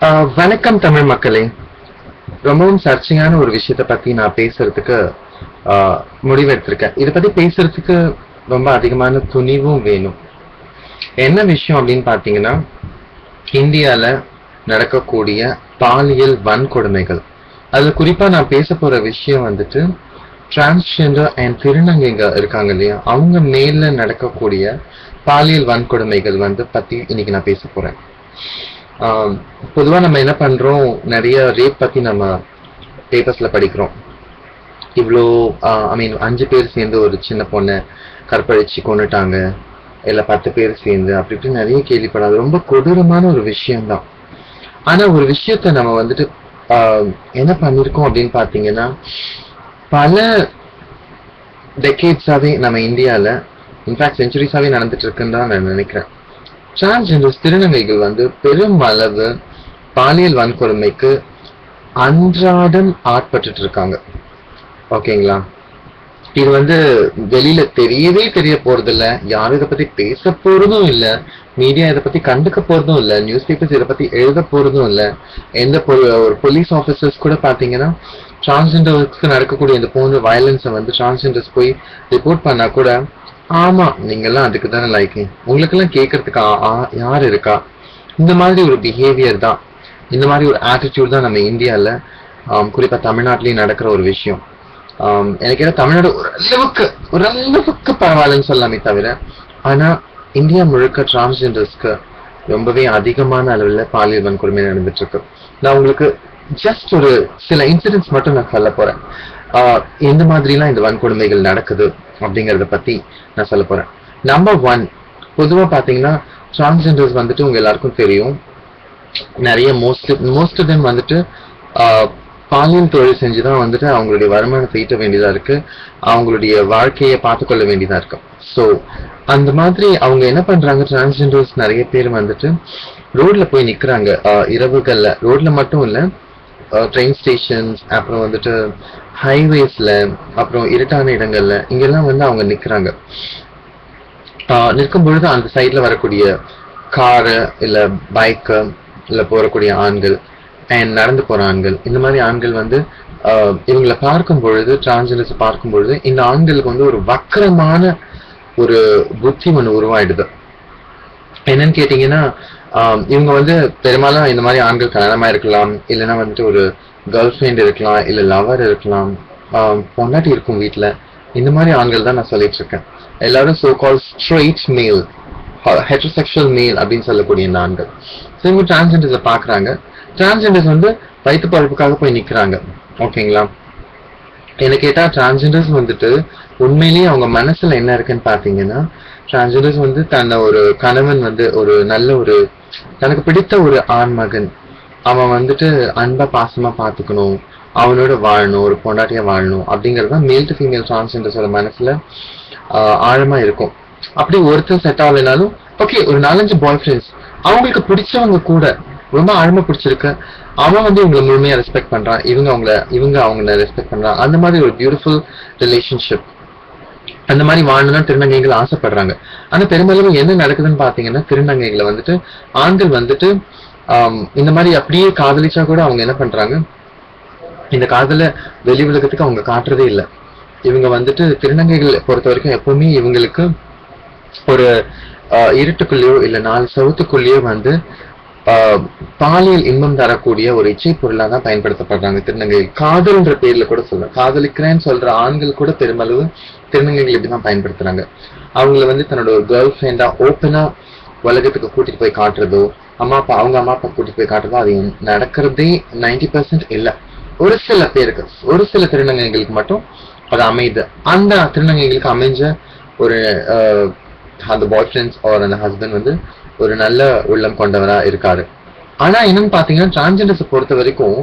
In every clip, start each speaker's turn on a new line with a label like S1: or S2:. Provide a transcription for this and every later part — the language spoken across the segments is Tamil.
S1: வணக்கம் தமிழ் மக்களே. ரொம்பவும் சர்ச்சையான ஒரு விஷயத்த பத்தி நான் பேசுறதுக்கு முடிவெடுத்திருக்கேன். இதை பத்தி பேசுறதுக்கு ரொம்ப அதிகமான துணிவும் வேணும். என்ன விஷயம் அப்படின்னு பாத்தீங்கன்னா இந்தியால நடக்கக்கூடிய பாலியல் வன்கொடுமைகள். அதுல குறிப்பா நான் பேச போற விஷயம் வந்துட்டு டிரான்ஸ்ஜெண்டர் அண்ட் திருநங்கைங்க இருக்காங்க இல்லையா? அவங்க மேல நடக்கக்கூடிய பாலியல் வன்கொடுமைகள் வந்து பத்தி இன்னைக்கு நான் பேச போறேன். பொதுவாக நம்ம என்ன பண்ணுறோம் நிறைய ரேப் பற்றி நம்ம பேப்பர்ஸில் படிக்கிறோம். இவ்வளோ ஐ மீன் அஞ்சு பேர் சேர்ந்து ஒரு சின்ன பொண்ணை கற்பழிச்சு கொண்டுட்டாங்க இல்லை பத்து பேர் சேர்ந்து அப்படி இப்படி நிறைய கேள்விப்படாது ரொம்ப கொடூரமான ஒரு விஷயம்தான். ஆனால் ஒரு விஷயத்த நம்ம வந்துட்டு என்ன பண்ணியிருக்கோம் அப்படின்னு பார்த்தீங்கன்னா பல டெக்கேட்ஸாகவே நம்ம இந்தியாவில் இன்ஃபேக்ட் செஞ்சுரிஸாகவே நடந்துட்டு இருக்குன்னு தான் நான் நினைக்கிறேன். டிரான்ஸ்ஜெண்டர்ஸ் திருநங்கைகள் வந்து பெரும் அளவு பாலியல் வன்கொடுமைக்கு அன்றாடம் ஆட்பட்டு இருக்காங்க. ஓகேங்களா? இது வந்து வெளியில தெரியவே தெரிய போறது இல்ல யாரும் இதை பத்தி பேச போறதும் இல்ல. மீடியா இதை பத்தி கண்டுக்க போறதும் இல்ல. நியூஸ் பேப்பர்ஸ் இதை பத்தி எழுத போறதும் இல்ல. எந்த பொ- ஒரு போலீஸ் ஆபீசர்ஸ் கூட பாத்தீங்கன்னா டிரான்ஸ்ஜெண்டர்ஸ்க்கு நடக்கக்கூடிய இந்த போன்ற வயலன்ஸை வந்து டிரான்ஸ்ஜெண்டர்ஸ் போய் ரிப்போர்ட் பண்ணா கூட ஆமா. நீங்கெல்லாம் அதுக்கு தானே லைக்கு உங்களுக்கெல்லாம் கேட்கறதுக்கு யார் இருக்கா? இந்த மாதிரி ஒரு பிஹேவியர் தான். இந்த மாதிரி ஒரு ஆட்டிடியூட் தான் நம்ம இந்தியாவில் குறிப்பாக தமிழ்நாட்டிலேயே நடக்கிற ஒரு விஷயம். எனக்கு ஏன்னா தமிழ்நாடு ஓரளவுக்கு ஓரளவுக்கு பரவாயில்லன்னு சொல்லலாமே தவிர ஆனால் இந்தியா முழுக்க டிரான்ஸ்ஜெண்டர்ஸ்க்கு ரொம்பவே அதிகமான அளவில் பாலியல் வன்கொடுமை நடந்துட்டு இருக்கு. நான் உங்களுக்கு ஜஸ்ட் ஒரு சில இன்சிடென்ட்ஸ் மட்டும் நான் சொல்ல போறேன். எந்த மாதிரிலாம் இந்த வன்கொடுமைகள் நடக்குது அப்படிங்கிறத பத்தி நான் சொல்ல போறேன். நம்பர் ஒன் பொதுவாக பார்த்தீங்கன்னா டிரான்ஸ்ஜெண்டர்ஸ் வந்துட்டு உங்க எல்லாருக்கும் தெரியும். நிறைய மோஸ்ட் மோஸ்ட் ஆஃப் தெம் வந்துட்டு பாலியல் தொழில் செஞ்சுதான் வந்துட்டு அவங்களுடைய வருமானத்தை ஈட்ட வேண்டியதா இருக்கு. அவங்களுடைய வாழ்க்கையை பார்த்துக்கொள்ள வேண்டியதா இருக்கு. ஸோ அந்த மாதிரி அவங்க என்ன பண்றாங்க? டிரான்ஸ்ஜெண்டர்ஸ் நிறைய பேர் வந்துட்டு ரோட்ல போய் நிக்கிறாங்க. இரவுகளில். இரவுகள்ல ரோட்ல மட்டும் இல்லை ட்ரெயின் ஸ்டேஷன்ஸ் அப்புறம் வந்துட்டு ஹைவேஸ்ல அப்புறம் இருட்டான இடங்கள்ல இங்கெல்லாம் வந்து அவங்க நிற்கிறாங்க நிற்கும் பொழுது அந்த சைடில் வரக்கூடிய காரு இல்ல பைக்கு இல்ல போறக்கூடிய ஆண்கள் அண்ட் நடந்து போற ஆண்கள் இந்த மாதிரி ஆண்கள் வந்து ஆஹ் இவங்களை பார்க்கும் பொழுது டிரான்ஸ்ஜெண்டர்ஸ் பார்க்கும் பொழுது இந்த ஆண்களுக்கு வந்து ஒரு வக்கரமான ஒரு புத்தி ஒன்று உருவாயிடுது. என்னன்னு கேட்டீங்கன்னா இவங்க வந்து பெரும்பாலும் இந்த மாதிரி ஆண்கள் கல்யாணமா இருக்கலாம் இல்லைன்னா வந்துட்டு ஒரு கேர்ள் ஃப்ரெண்ட் இருக்கலாம் இல்ல லவர் இருக்கலாம் பொண்டாட்டி இருக்கும் வீட்டில் இந்த மாதிரி ஆண்கள் தான் நான் சொல்லிட்டு இருக்கேன். எல்லாரும் so call straight male heterosexual male அப்படின்னு சொல்லக்கூடிய இந்த ஆண்கள். ஸோ இவங்க டிரான்ஸ்ஜெண்டர்ஸை பாக்குறாங்க. டிரான்ஸ்ஜெண்டர்ஸ் வந்து வயிற்று பழப்புக்காக போய் நிக்கிறாங்க. ஓகேங்களா? என்ன கேட்டா டிரான்ஸ்ஜெண்டர்ஸ் வந்துட்டு உண்மையிலேயே அவங்க மனசுல என்ன இருக்குன்னு பாத்தீங்கன்னா டிரான்ஸ்ஜெண்டர்ஸ் வந்து தன்னை ஒரு கணவன் வந்து ஒரு நல்ல ஒரு தனக்கு பிடித்த ஒரு ஆண் மகன் அவன் வந்துட்டு அன்பா பாசமா பாத்துக்கணும். அவனோட வாழணும் ஒரு பொண்டாட்டியா வாழணும் அப்படிங்கிறது தான் மேல் டு ஃபீமேல் டிரான்ஸ்ஜெண்டர்ஸோட மனசுல ஆழமா இருக்கும். அப்படி ஒருத்தர் செட் ஆகலைனாலும் ஓகே ஒரு நாலஞ்சு பாய் ஃப்ரெண்ட்ஸ் அவங்களுக்கு பிடிச்சவங்க கூட ரொம்ப ஆழமா பிடிச்சிருக்கு. அவன் வந்து இவங்களை முழுமையா ரெஸ்பெக்ட் பண்றான். இவங்க அவங்கள இவங்க அவங்கள ரெஸ்பெக்ட் பண்றான். அந்த மாதிரி ஒரு பியூட்டிஃபுல் ரிலேஷன்ஷிப் அந்த மாதிரி வாழணும்னு திருநங்கைகள் ஆசைப்படுறாங்க. ஆனா பெரும்பாலும் என்ன நடக்குதுன்னு பாத்தீங்கன்னா திருநங்கைகளை வந்துட்டு ஆண்கள் வந்துட்டு இந்த மாதிரி அப்படியே காதலிச்சா கூட அவங்க என்ன பண்றாங்க? இந்த காதல வெளி உலகத்துக்கு அவங்க காட்டுறதே இல்லை. இவங்க வந்துட்டு திருநங்கைகள் பொறுத்த வரைக்கும் எப்பவுமே இவங்களுக்கு ஒரு இருட்டுக்குள்ளேயோ இல்ல நாலு சவுத்துக்குள்ளேயோ வந்து பாலியல் இன்பம் தரக்கூடிய ஒரு இச்சை பொருளாக தான் பயன்படுத்தப்படுறாங்க திருநங்கை காதல்ன்ற பேர்ல கூட சொல்றேன் காதலிக்கிறேன்னு சொல்ற ஆண்கள் கூட பெருமளவு திருநங்கைகள் இப்படிதான் பயன்படுத்துறாங்க? அவங்கள வந்து தன்னோட ஒரு கேர்ள் ஃப்ரெண்டா ஓப்பனா உலகத்துக்கு கூட்டிட்டு போய் காட்டுறதோ அம்மா அப்பா அவங்க அம்மா அப்பா கூட்டிட்டு போய் காட்டுறதோ அது நடக்கிறதே 90% பர்சன்ட் இல்ல. ஒரு சில பேருக்கு ஒரு சில திருநங்கைகளுக்கு மட்டும் அது அமையுது. அந்த திருநங்கைகளுக்கு அமைஞ்ச ஒரு அந்த பாய் ஃப்ரெண்ட்ஸ் ஆர் அந்த ஹஸ்பண்ட் வந்து ஒரு நல்ல உள்ளம் கொண்டவரா இருக்காரு. ஆனா என்னன்னு பாத்தீங்கன்னா டிரான்ஸ்ஜெண்டர்ஸ் பொறுத்த வரைக்கும்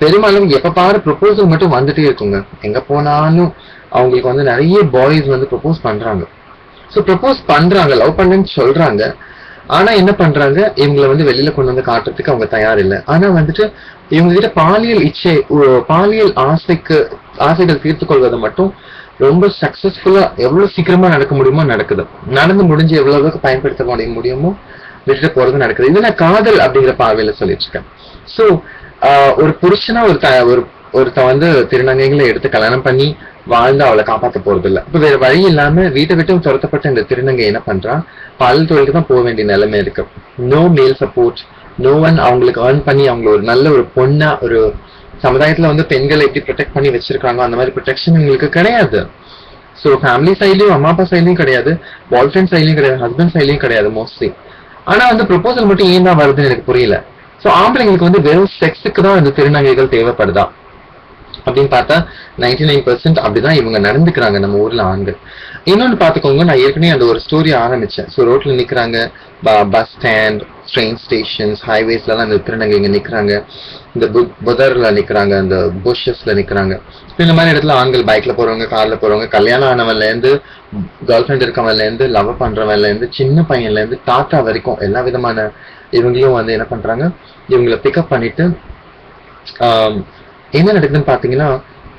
S1: பெரும்பாலும் எப்ப பாரு ப்ரொபோசல் மட்டும் வந்துட்டே இருக்குங்க. எங்க போனாலும் அவங்களுக்கு வந்து நிறைய பாய்ஸ் வந்து ப்ரப்போஸ் பண்ணுறாங்க ஸோ ப்ரப்போஸ் பண்ணுறாங்க லவ் பண்ணுன்னு சொல்கிறாங்க ஆனால் என்ன பண்ணுறாங்க இவங்களை வந்து வெளியில் கொண்டு வந்து காட்டுறதுக்கு அவங்க தயார் இல்லை. ஆனால் வந்துட்டு இவங்க கிட்ட பாலியல் இச்சை பாலியல் ஆசைக்கு ஆசைகள் தீர்த்து கொள்வதை மட்டும் ரொம்ப சக்ஸஸ்ஃபுல்லாக எவ்வளோ சீக்கிரமாக நடக்க முடியுமோ நடக்குது. நடந்து முடிஞ்சு எவ்வளவுக்கு பயன்படுத்த முடிய முடியுமோ விட்டுட்டு போகிறது நடக்குது. இது நான் காதல் அப்படிங்கிற பார்வையில் சொல்லிட்டு இருக்கேன். ஒரு புருஷனா ஒரு த- ஒரு ஒருத்த வந்து திருநங்கைகளை எடுத்து கல்யாணம் பண்ணி வாழ்ந்து அவளை காப்பாத்த போறது இல்ல இப்ப வேற வழி இல்லாம வீட்டை விட்டு துரத்தப்பட்ட இந்த திருநங்கை என்ன பண்றா? பல் தொழிலுக்கு தான் போக வேண்டிய நிலைமை இருக்கு. No male support no one அவங்களுக்கு ஏர்ன் பண்ணி அவங்க ஒரு நல்ல ஒரு பொண்ணா ஒரு சமுதாயத்துல வந்து பெண்களை எப்படி ப்ரொடெக்ட் பண்ணி வச்சிருக்காங்க அந்த மாதிரி ப்ரொடெக்ஷன் இவங்களுக்கு கிடையாது. ஸோ ஃபேமிலி சைட்லயும் அம்மா அப்பா சைட்லயும் கிடையாது. பாய் ஃப்ரெண்ட் சைட்லயும் கிடையாது. ஹஸ்பண்ட் சைட்லயும் கிடையாது மோஸ்ட்லி ஆனா வந்து ப்ரொபோசல் மட்டும் ஏன் தான் வருதுன்னு எனக்கு புரியல. ஸோ ஆம்பளைங்களுக்கு வந்து வெறும் செக்ஸுக்கு தான் இந்த திருநங்கைகள் தேவைப்படுதா? அப்படின்னு பார்த்தா 99% நைன் பர்சன்ட் அப்படிதான் இவங்க நடந்துக்கிறாங்க நம்ம ஊர்ல ஆண்கள். இன்னொன்னு பாத்துக்கோங்க நான் ஏற்கனவே அந்த ஒரு ஸ்டோரி ஆரம்பிச்சேன். ஸோ ரோட்ல நிக்கிறாங்க பஸ் ஸ்டாண்ட் ட்ரெயின் ஸ்டேஷன்ஸ் ஹைவேஸ்ல எல்லாம் இந்த திருநங்கைங்க நிக்கிறாங்க. இந்த புதர்ல நிக்கிறாங்க அந்த புஷஸ்ல நிக்கிறாங்க. இந்த மாதிரி இடத்துல ஆண்கள் பைக்ல போறவங்க கார்ல போறவங்க கல்யாணம் ஆனவன்ல இருந்து கேர்ள் ஃபிரெண்ட் இருக்கவன்ல இருந்து லவ் பண்றவன்ல இருந்து சின்ன பையன்ல இருந்து தாத்தா வரைக்கும் எல்லா விதமான இவங்களையும் வந்து என்ன பண்றாங்க இவங்களை பிக்கப் பண்ணிட்டு என்ன நடக்குதுன்னு பாத்தீங்கன்னா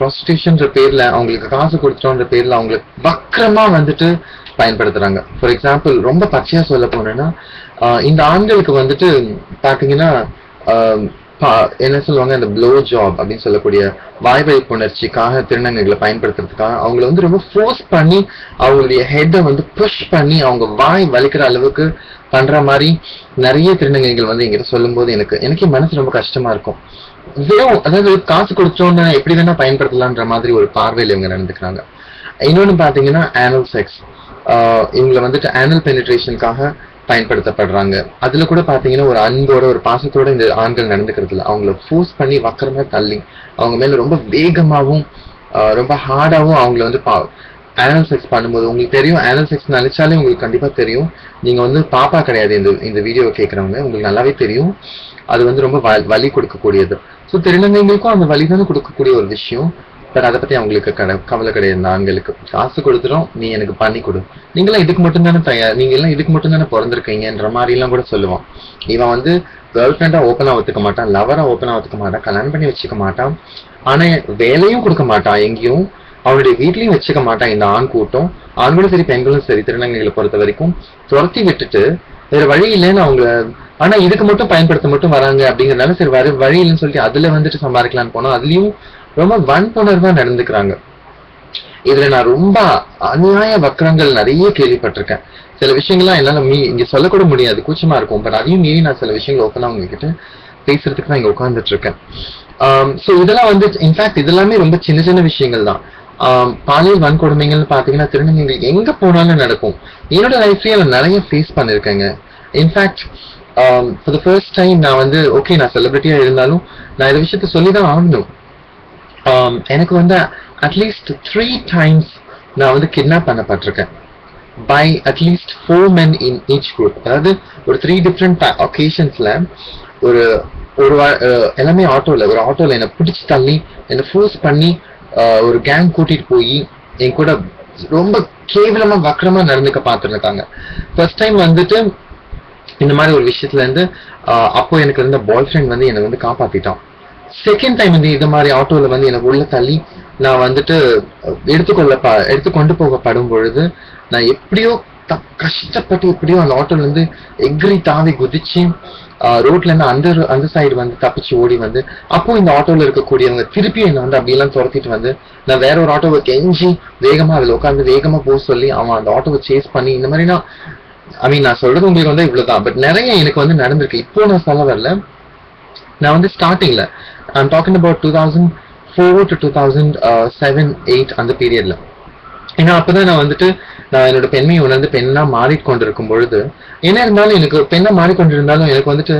S1: ப்ராஸ்டியூஷன்ற பேர்ல அவங்களுக்கு காசு கொடுத்தோன்ற பேர்ல அவங்களுக்கு வக்கரமா வந்துட்டு பயன்படுத்துறாங்க. ஃபார் எக்ஸாம்பிள் ரொம்ப பச்சையா சொல்ல போனேன்னா இந்த ஆண்களுக்கு வந்துட்டு பாத்தீங்கன்னா பா- என்ன சொல்லுவாங்க இந்த ப்ளோ ஜாப் அப்படின்னு சொல்லக்கூடிய வாய்வழி புணர்ச்சிக்காக திருநங்கைகளை பயன்படுத்துறதுக்காக அவங்களை வந்து ரொம்ப ஃபோர்ஸ் பண்ணி அவங்களுடைய ஹெட்டை வந்து புஷ் பண்ணி அவங்க வாய் வலிக்கிற அளவுக்கு பண்ற மாதிரி நிறைய திருநங்கைகள் வந்து என்கிட்ட சொல்லும்போது எனக்கு எனக்கே மனசு ரொம்ப கஷ்டமா இருக்கும். வெறும் அதாவது காசு கொடுத்தோன்னு எப்படி வேணா பயன்படுத்தலான்ற மாதிரி ஒரு பார்வையில் இவங்க நடந்துக்கிறாங்க. இன்னொன்று பார்த்தீங்கன்னா ஆனல் செக்ஸ் இவங்களை வந்துட்டு ஆனல் பெனிட்ரேஷனுக்காக பயன்படுத்தப்படுறாங்க. அதுல கூட பாத்தீங்கன்னா ஒரு அன்போட ஒரு பாசத்தோட இந்த ஆண்கள் நடந்துக்கிறது இல்லை. அவங்கள ஃபோர்ஸ் பண்ணி வக்கரமா தள்ளி அவங்க மேல ரொம்ப வேகமாகவும் ரொம்ப ஹார்டாகவும் அவங்கள வந்து பா ஆனல் செக்ஸ் பண்ணும்போது உங்களுக்கு தெரியும் ஆனல் செக்ஸ் நினைச்சாலே உங்களுக்கு கண்டிப்பா தெரியும். நீங்க வந்து பாப்பா கிடையாது இந்த இந்த வீடியோ கேட்கறவங்க உங்களுக்கு நல்லாவே தெரியும். அது வந்து ரொம்ப வ- வலி கொடுக்கக்கூடியது. ஸோ திருநங்கைகளுக்கும் அந்த வலி தானே கொடுக்கக்கூடிய ஒரு விஷயம். பட் அதை பத்தி அவங்களுக்கு கவலை கிடையாது. ஆண்களுக்கு காசு கொடுத்துரும் நீ எனக்கு பண்ணி கொடு. நீங்களாம் இதுக்கு மட்டும் தானே தயார் நீங்க எல்லாம் இதுக்கு மட்டும் தானே பிறந்திருக்கீங்கன்ற மாதிரி எல்லாம் கூட சொல்லுவான். இவன் வந்து கேர்ள் ஃப்ரெண்டா ஓப்பனா ஒத்துக்க மாட்டான். லவரா ஓப்பனா ஒத்துக்க மாட்டான். கல்யாணம் பண்ணி வச்சுக்க மாட்டான். ஆனா வேலையும் கொடுக்க மாட்டான். எங்கேயும் அவனுடைய வீட்லயும் வச்சுக்க மாட்டான் இந்த ஆண் கூட்டம். ஆண்களும் சரி பெண்களும் சரி திருநங்கைகளை பொறுத்த வரைக்கும் துரத்தி விட்டுட்டு வேற வழி இல்லைன்னு அவங்க ஆனா இதுக்கு மட்டும் பயன்படுத்த மட்டும் வராங்க அப்படிங்கறதுனால சரி வேற வழி இல்லைன்னு சொல்லிட்டு அதுல வந்துட்டு சம்பாதிக்கலாம்னு போனோம் அதுலயும் ரொம்ப வன்புணர்வா நடந்துக்கிறாங்க. இதுல நான் ரொம்ப அநியாய வக்கரங்கள் நிறைய கேள்விப்பட்டிருக்கேன். சில விஷயங்கள்லாம் என்னால மீ இங்க சொல்லக்கூட முடியாது கூச்சமா இருக்கும். பட் அதையும் மீறி நான் சில விஷயங்கள் ஓப்பனா உங்ககிட்ட பேசுறதுக்கு நான் இங்க உட்காந்துட்டு இருக்கேன். ஸோ இதெல்லாம் வந்து இன்ஃபேக்ட் இதெல்லாமே ரொம்ப சின்ன சின்ன விஷயங்கள் தான். பாலியல் வன்கொடுமைகள்னு பார்த்தீங்கன்னா திருநங்கைகள் எங்கே போனாலும் நடக்கும். என்னோட லைஃப்லேயே நான் நிறைய face பண்ணியிருக்கேங்க in fact for the first time நான் வந்து ஓகே நான் செலிபிரிட்டியாக இருந்தாலும் நான் இந்த விஷயத்த சொல்லி தான் ஆகணும் எனக்கு வந்து அட்லீஸ்ட் த்ரீ டைம்ஸ் நான் வந்து kidnap பண்ணப்பட்டிருக்கேன். By at least four men in each group அதாவது ஒரு த்ரீ டிஃப்ரெண்ட் ஒகேஷன்ஸில் ஒரு ஒரு வா- எல்லாமே ஆட்டோவில் ஒரு ஆட்டோவில் என்னை பிடிச்சி தள்ளி என்னை ஃபோர்ஸ் பண்ணி ஒரு கேங் கூட்டிட்டு போய் என் கூட ரொம்ப கேவலமா வக்கரமா நடந்துக்க பார்த்துருக்காங்க ஃபர்ஸ்ட் டைம் வந்துட்டு இந்த மாதிரி ஒரு விஷயத்துல இருந்து அப்போ எனக்கு இருந்த பாய் ஃப்ரெண்ட் வந்து என்னை வந்து காப்பாத்திட்டான். செகண்ட் டைம் வந்து இது மாதிரி ஆட்டோல வந்து எனக்கு உள்ள தள்ளி நான் வந்துட்டு எடுத்துக்கொள்ள எடுத்து கொண்டு போகப்படும் பொழுது நான் எப்படியோ கஷ்டப்பட்டு எப்படியும் அந்த ஆட்டோல இருந்து எக்ரி தாவி குதிச்சு ரோட்ல இருந்து அந்த அந்த சைடு வந்து தப்பிச்சு ஓடி வந்து அப்போ இந்த ஆட்டோல இருக்கக்கூடியவங்க திருப்பி என்னை வந்து அப்படியெல்லாம் துரத்திட்டு வந்து நான் வேற ஒரு ஆட்டோவை கெஞ்சி வேகமா அதுல உட்காந்து வேகமா போக சொல்லி அவன் அந்த ஆட்டோவை சேஸ் பண்ணி இந்த மாதிரி நான் ஐ மீன் நான் சொல்றது உங்களுக்கு வந்து இவ்வளவுதான். பட் நிறைய எனக்கு வந்து நடந்திருக்கு. இப்போ நான் சொல்ல வரல. நான் வந்து ஸ்டார்டிங்ல I'm talking about two thousand four to two thousand seven eight அந்த பீரியட்ல ஏன்னா அப்பதான் நான் வந்துட்டு நான் என்னோட பெண்மையை உணர்ந்து பெண்ணா மாறிக்கொண்டிருக்கும் பொழுது என்ன இருந்தாலும் எனக்கு பெண்ணா மாறிக்கொண்டிருந்தாலும் எனக்கு வந்துட்டு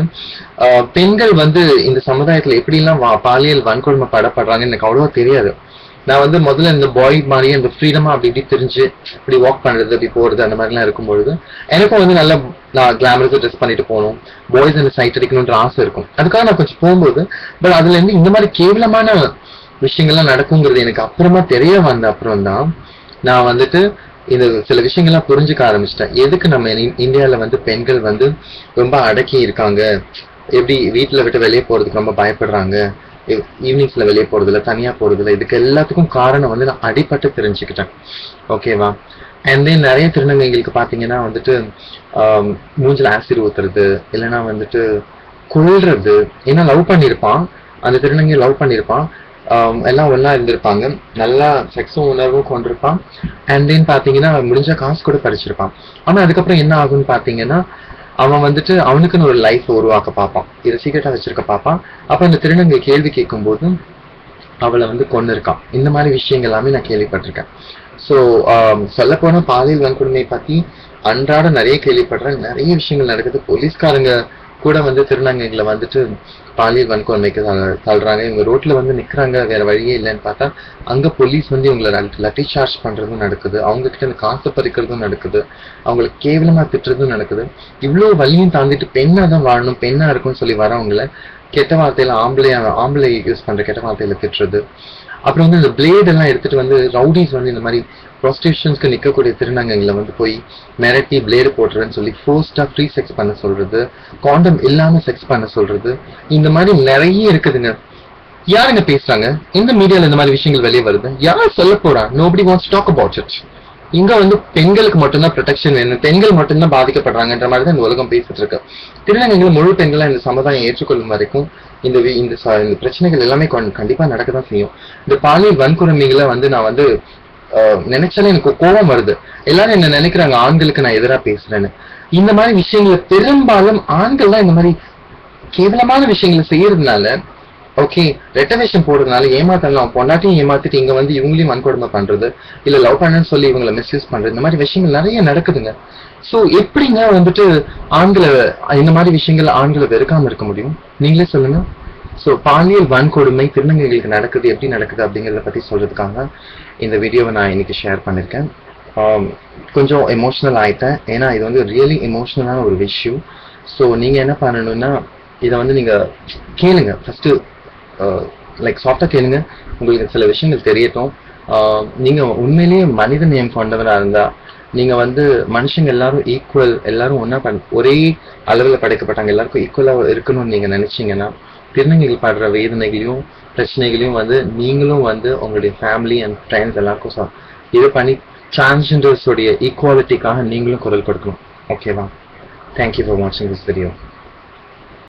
S1: பெண்கள் வந்து இந்த சமுதாயத்துல எப்படிலாம் வா- பாலியல் வன்கொடுமை படப்படுறாங்கன்னு எனக்கு அவ்வளவா தெரியாது. நான் வந்து முதல்ல இந்த பாய் மாதிரியே இந்த ஃப்ரீடமா அப்படி இப்படி தெரிஞ்சு இப்படி வாக் பண்றது அப்படி போறது அந்த மாதிரிலாம் இருக்கும் பொழுது எனக்கும் வந்து நல்லா நான் கிளாமருக்கு ட்ரெஸ் பண்ணிட்டு போகணும் பாய்ஸ் இந்த சைட் அடிக்கணும்ன்ற ஆசை இருக்கும். அதுக்காக நான் கொஞ்சம் போகும்போது பட் அதுல இருந்து இந்த மாதிரி கேவலமான விஷயங்கள்லாம் நடக்குங்கிறது எனக்கு அப்புறமா தெரிய வந்த அப்புறம் தான் நான் வந்துட்டு இந்த சில விஷயங்கள்லாம் புரிஞ்சுக்க ஆரம்பிச்சிட்டேன். எதுக்கு நம்ம இந்தியாவில் வந்து பெண்கள் வந்து ரொம்ப அடக்கி இருக்காங்க? எப்படி வீட்டில் விட்டு வெளியே போகிறதுக்கு ரொம்ப பயப்படுறாங்க? ஈவினிங்ஸில் வெளியே போறதில்ல தனியாக போறதில்ல. இதுக்கு எல்லாத்துக்கும் காரணம் வந்து நான் அடிபட்டு தெரிஞ்சுக்கிட்டேன். ஓகேவா அண்ட் தென் நிறைய திருநங்கைகளுக்கு பார்த்தீங்கன்னா வந்துட்டு மூஞ்சில் ஆசிட் ஊத்துறது இல்லைன்னா வந்துட்டு கொள்றது ஏன்னா லவ் பண்ணியிருப்பான். அந்த திருநங்கை லவ் பண்ணியிருப்பான். எல்லாம் ஒன்றா இருந்திருப்பாங்க. நல்லா செக்ஸும் உணர்வும் கொண்டிருப்பான். அண்ட் தென் பாத்தீங்கன்னா முடிஞ்ச காசு கூட படிச்சிருப்பான். ஆனால் அதுக்கப்புறம் என்ன ஆகும்னு பார்த்தீங்கன்னா அவன் வந்துட்டு அவனுக்குன்னு ஒரு லைஃப் உருவாக்க பார்ப்பான். இதை சீக்கிரட்டாக வச்சிருக்க பார்ப்பான். அப்போ இந்த திருநங்கை கேள்வி கேட்கும்போது அவளை வந்து கொண்டு இருக்கான் இந்த மாதிரி விஷயங்கள் எல்லாமே நான் கேள்விப்பட்டிருக்கேன். ஸோ சொல்லப்போனால் பாலியல் வன்கொடுமை பற்றி அன்றாட நிறைய கேள்விப்படுறேன். நிறைய விஷயங்கள் நடக்குது. போலீஸ்காரங்க கூட வந்து திருநங்கைகளை வந்துட்டு பாலியல் வன்கொடுமைக்கு தள்- தள்ளுறாங்க. இவங்க ரோட்ல வந்து நிக்கிறாங்க வேற வழியே இல்லைன்னு பார்த்தா அங்க போலீஸ் வந்து இவங்களை லட்டி சார்ஜ் பண்றதும் நடக்குது. அவங்க கிட்ட காசு பறிக்கிறதும் நடக்குது. அவங்களுக்கு கேவலமா திட்டுறதும் நடக்குது. இவ்வளவு வழியும் தாண்டிட்டு பெண்ணா தான் வாழணும் பெண்ணா இருக்கும்னு சொல்லி வரவங்களை கெட்ட வார்த்தையில ஆம்பளை ஆம்பளை யூஸ் பண்ற கெட்ட வார்த்தையில திட்டுறது. அப்புறம் வந்து இந்த பிளேட் எல்லாம் எடுத்துட்டு வந்து ரவுடிஸ் வந்து இந்த மாதிரி ப்ராஸ்டியூஷன்ஸ்க்கு நிற்கக்கூடிய திருநங்கைகளை வந்து போய் மிரட்டி பிளேடு போட்டுறேன்னு சொல்லி ஃபோர்ஸ்டா ஃப்ரீ செக்ஸ் பண்ண சொல்றது காண்டம் இல்லாம செக்ஸ் பண்ண சொல்றது இந்த மாதிரி நிறைய இருக்குதுங்க. யாருங்க பேசுறாங்க? எந்த மீடியால இந்த மாதிரி விஷயங்கள் வெளியே வருது. யார் சொல்ல போறா? Nobody wants talk about it இங்க வந்து பெண்களுக்கு மட்டும்தான் ப்ரொடெக்ஷன் வேணும். பெண்கள் மட்டும்தான் பாதிக்கப்படுறாங்கன்ற மாதிரி தான் இந்த உலகம் பேசிட்டு இருக்கு திருநங்கைகள் முழு பெண்களை இந்த சமுதாயம் ஏற்றுக்கொள்ளும் வரைக்கும் இந்த வி- இந்த இந்த பிரச்சனைகள் எல்லாமே கொண்- கண்டிப்பா நடக்க தான் செய்யும். இந்த பாலியல் வன்கொடுமைகளை வந்து நான் வந்து நினைச்சாலே எனக்கு கோபம் வருது. எல்லாரும் என்ன நினைக்கிறாங்க ஆண்களுக்கு நான் எதிராக பேசுறேன்னு. இந்த மாதிரி விஷயங்களை பெரும்பாலும் ஆண்கள் தான் இந்த மாதிரி கேவலமான விஷயங்களை செய்யறதுனால ஓகே ரெட்டவேஷன் போடுறதுனால ஏமாத்தலாம். பொண்டாட்டியும் ஏமாத்திட்டு இங்க வந்து இவங்களையும் வன்கொடுமை பண்றது இல்ல லவ் பண்ணன்னு சொல்லி இவங்களை மிஸ்யூஸ் பண்றது இந்த மாதிரி விஷயங்கள் நிறைய நடக்குதுங்க. சோ எப்படிங்க வந்துட்டு ஆண்களை இந்த மாதிரி விஷயங்கள் ஆண்களை வெறுக்காம இருக்க முடியும்? நீங்களே சொல்லுங்க. சோ பாலியல் வன்கொடுமை திருநங்கைகளுக்கு நடக்குது எப்படி நடக்குது அப்படிங்கறத பத்தி சொல்றதுக்காக இந்த வீடியோவை நான் இன்னைக்கு ஷேர் பண்ணிருக்கேன். கொஞ்சம் எமோஷனல் ஆயிட்டேன். ஏன்னா இது வந்து ரியலி எமோஷனலான ஒரு விஷயம். ஸோ நீங்க என்ன பண்ணணும்னா இதை வந்து நீங்க கேளுங்க. ஃபர்ஸ்ட் லைக் சாஃப்டாக கேளுங்க. உங்களுக்கு சில விஷயங்கள் தெரியட்டும். நீங்கள் உண்மையிலேயே மனித நேயம் கொண்டவராக இருந்தால் நீங்கள் வந்து மனுஷங்க எல்லாரும் ஈக்குவல் எல்லாரும் ஒன்றா பண் ஒரே அளவில் படைக்கப்பட்டாங்க எல்லாருக்கும் ஈக்குவலாக இருக்கணும்னு நீங்கள் நினச்சிங்கன்னா திருநங்கைகள் படுற வேதனைகளையும் பிரச்சனைகளையும் வந்து நீங்களும் வந்து உங்களுடைய ஃபேமிலி அண்ட் ஃப்ரெண்ட்ஸ் எல்லாருக்கும் சா இது பண்ணி டிரான்ஸ்ஜெண்டர்ஸுடைய ஈக்குவாலிட்டிக்காக நீங்களும் குரல் கொடுக்கணும். ஓகேவா தேங்க்யூ ஃபார் வாட்சிங் திஸ் வீடியோ